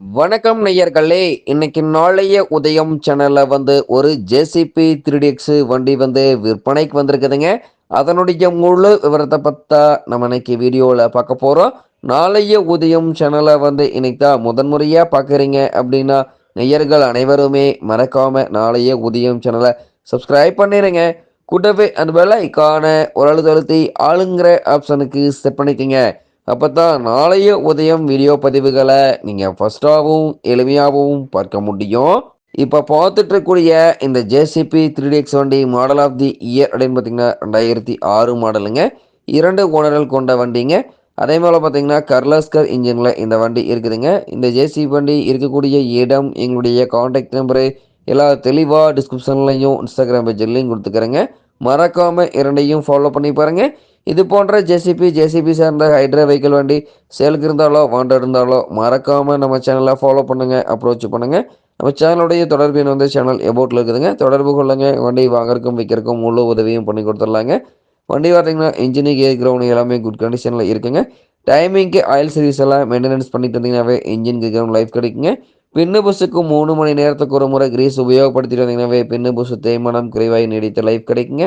வணக்கம் நெய்யர்களே இன்னைக்கு நாளைய உதயம் சேனல்ல வந்து ஒரு ஜேசிபி த்ரீ எக்ஸ் வண்டி வந்து விற்பனைக்கு வந்திருக்குதுங்க. அதனுடைய முழு விவரத்தை பார்த்தா நம்ம இன்னைக்கு வீடியோவில் பார்க்க போகிறோம் நாளைய உதயம் சேனலை வந்து இன்னைக்கு தான் முதன்முறையாக பார்க்குறீங்க அப்படின்னா நெய்யர்கள் அனைவருமே மறக்காம நாளைய உதயம் சேனலை சப்ஸ்கிரைப் பண்ணிடுங்க கூட்டவே அந்த வேலை காண ஒரு அழுத்த அழுத்தி ஆளுங்கிற ஆப்ஷனுக்கு செட் பண்ணிக்கோங்க. அப்போ தான் நாளைய உதயம் வீடியோ பதிவுகளை நீங்கள் ஃபஸ்ட்டாகவும் எளிமையாகவும் பார்க்க முடியும். இப்போ பார்த்துட்டு இருக்கக்கூடிய இந்த ஜேசிபி த்ரீ எக்ஸ் வண்டி மாடல் ஆஃப் தி இயர் அப்படின்னு பார்த்தீங்கன்னா ரெண்டாயிரத்தி ஆறு மாடலுங்க இரண்டு ஓனர்கள் கொண்ட வண்டிங்க. அதே போல் பார்த்தீங்கன்னா கர்லாஸ்கர் இன்ஜினில் இந்த வண்டி இருக்குதுங்க. இந்த ஜேசிபி வண்டி இருக்கக்கூடிய இடம் எங்களுடைய காண்டாக்ட் நம்பரு எல்லா தெளிவாக டிஸ்கிரிப்ஷன்லையும் இன்ஸ்டாகிராம் பேஜ்லையும் கொடுத்துக்கிறேங்க. மறக்காமல் இரண்டையும் ஃபாலோ பண்ணி பாருங்கள் இது போன்ற ஜேசிபி ஜேசிபி சார்ந்த ஹைட்ரா வெஹிக்கிள் வண்டி சேலுக்கு இருந்தாலோ வாண்ட இருந்தாலோ மறக்காமல் நம்ம சேனலை ஃபாலோ பண்ணுங்கள் அப்ரோச் பண்ணுங்கள் நம்ம சேனலுடைய தொடர்பு எண் வந்து சேனல் எபோட்டில் இருக்குதுங்க. தொடர்பு கொள்ளுங்க. வண்டி வாங்குறதுக்கும் விற்கிறதுக்கும் முழு உதவியும் பண்ணி கொடுத்துடலாங்க. வண்டி பார்த்தீங்கன்னா இன்ஜினு கேர் கிரவுண்ட் எல்லாமே குட் கண்டிஷனில் இருக்குங்க. டைமிங்க்கு ஆயில் சர்வீஸ் எல்லாம் மெயின்டெனன்ஸ் பண்ணிட்டு இருந்தீங்கன்னாவே இன்ஜின் கிரவுண்ட் லைஃப் கிடைக்குங்க. பின்னு பஸ்ஸுக்கு மூணு மணி நேரத்துக்கு ஒரு முறை கிரீஸ் உபயோகப்படுத்திட்டு வந்தீங்கன்னாவே பின்னு பஸ் தேய்மானம் குறைவாய் நீடித்த லைஃப் கிடைக்குங்க.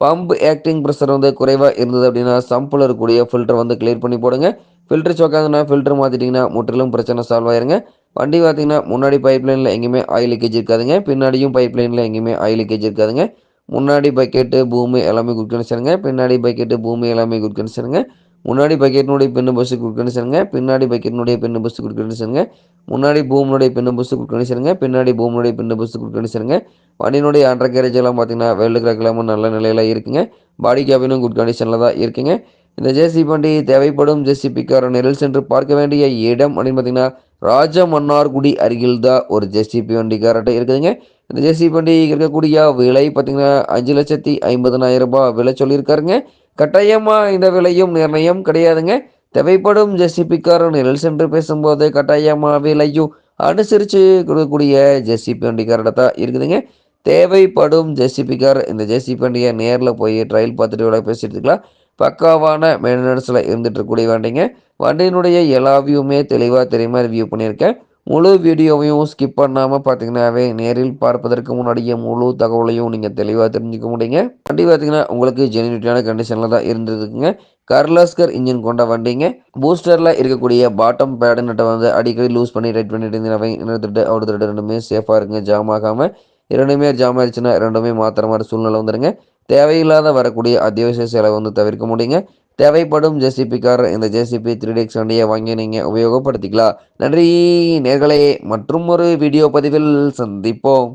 பம்ப் ஆக்டிங் ப்ரெஷர் வந்து குறைவாக இருந்தது அப்படின்னா சம்பில் இருக்கக்கூடிய ஃபில்டர் வந்து கிளியர் பண்ணி போடுங்க. ஃபில்டர் சோக்காதுன்னா ஃபில்டர் மாற்றிட்டிங்கன்னா முற்றிலும் பிரச்சனை சால்வ் ஆயிருங்க. வண்டி பார்த்தீங்கன்னா முன்னாடி பைப் லைனில் எங்கேயுமே ஆயில் லீக்கேஜ் இருக்காதுங்க. பின்னாடியும் பைப் லைனில் எங்கேயுமே ஆயில் லீக்கேஜ் இருக்காதுங்க. முன்னாடி பக்கெட்டு பூமி எல்லாமே குட் கண்டிஷனுங்க பின்னாடி பக்கெட்டு பூமி எல்லாமே குட் கண்டிஷனுங்க முன்னாடி பக்கெட்டினுடைய பின்னு பஸ்ஸு குட் கண்டிஷனுங்க பின்னாடி பக்கெட்டினுடைய பின்னு பஸ்ஸு குட் கண்டிஷனுங்க முன்னாடி பூமினுடைய பின்ன புஸ்து குட் பின்னாடி பூமினுடைய பின்ன புஸ்து குட் வண்டியினுடைய அண்டர் கேரேஜ் எல்லாம் பார்த்தீங்கன்னா வேல்டு கிராக் நல்ல நிலையில் இருக்குங்க. பாடி கேபினும் குட் கண்டிஷனில் தான் இருக்குங்க. இந்த ஜேசி வண்டி தேவைப்படும் ஜேசிபிக்கார நெரில் சென்று பார்க்க வேண்டிய இடம் அப்படின்னு பார்த்தீங்கன்னா ராஜமன்னார்குடி அருகில் தான் ஒரு ஜேசிபி வண்டி காரட்டை இருக்குதுங்க. இந்த ஜேசிபி வண்டி இருக்கக்கூடிய விலை பார்த்தீங்கன்னா அஞ்சு லட்சத்தி ஐம்பதனாயிரம் ரூபாய் விலை சொல்லியிருக்காருங்க. கட்டாயமாக இந்த விலையும் நிர்ணயம் கிடையாதுங்க. தேவைப்படும் ஜெசிபிக்காரன் நிழல் சென்று பேசும்போது கட்டாயமாக விலையும் அனுசரித்து கொடுக்கக்கூடிய ஜெசிபி வண்டிக்காரோட தான் இருக்குதுங்க. தேவைப்படும் ஜெசிபிக்கார் இந்த ஜெசிபி வண்டியை நேரில் போய் ட்ரையல் பார்த்துட்டு விட இருக்கலாம். பக்காவான மெயின்டெனன்ஸில் இருந்துட்டு இருக்கக்கூடிய வண்டிங்க. வண்டியினுடைய எல்லா வியூவுமே தெளிவாக தெரியுமா ரிவ்யூ பண்ணியிருக்கேன். முழு வீடியோவையும் ஸ்கிப் பண்ணாமல் பார்த்தீங்கன்னாவே நேரில் பார்ப்பதற்கு முன்னாடியே முழு தகவலையும் நீங்கள் தெளிவாக தெரிஞ்சுக்க முடியுங்க. வண்டி பார்த்தீங்கன்னா உங்களுக்கு ஜெனியூட்டியான கண்டிஷனில் தான் இருந்துருக்குங்க. கர்லாஸ்கர் இன்ஜின் கொண்ட வண்டிங்க. பூஸ்டரில் இருக்கக்கூடிய பாட்டம் பேடு நட்டை வந்து அடிக்கடி லூஸ் பண்ணி ரைட் பண்ணிட்டு இருந்தீங்க இன்னொரு ரெண்டுமே சேஃபாக இருக்குங்க. ஜாம் ஆகாமல் இரண்டுமே ஜாம் ஆயிடுச்சுன்னா ரெண்டுமே மாத்திர மாதிரி சூழ்நிலை வந்துடுங்க தேவையில்லாத வரக்கூடிய அத்தியாவசிய செலவு வந்து தவிர்க்க முடியுங்க. தேவைப்படும் ஜேசிபி கார் இந்த ஜேசிபி த்ரீ டெக்ஸ் வண்டியை வாங்கி நீங்கள் உபயோகப்படுத்திக்கலாம். நன்றி நேர்களே. மற்றும் ஒரு வீடியோ பதிவில் சந்திப்போம்.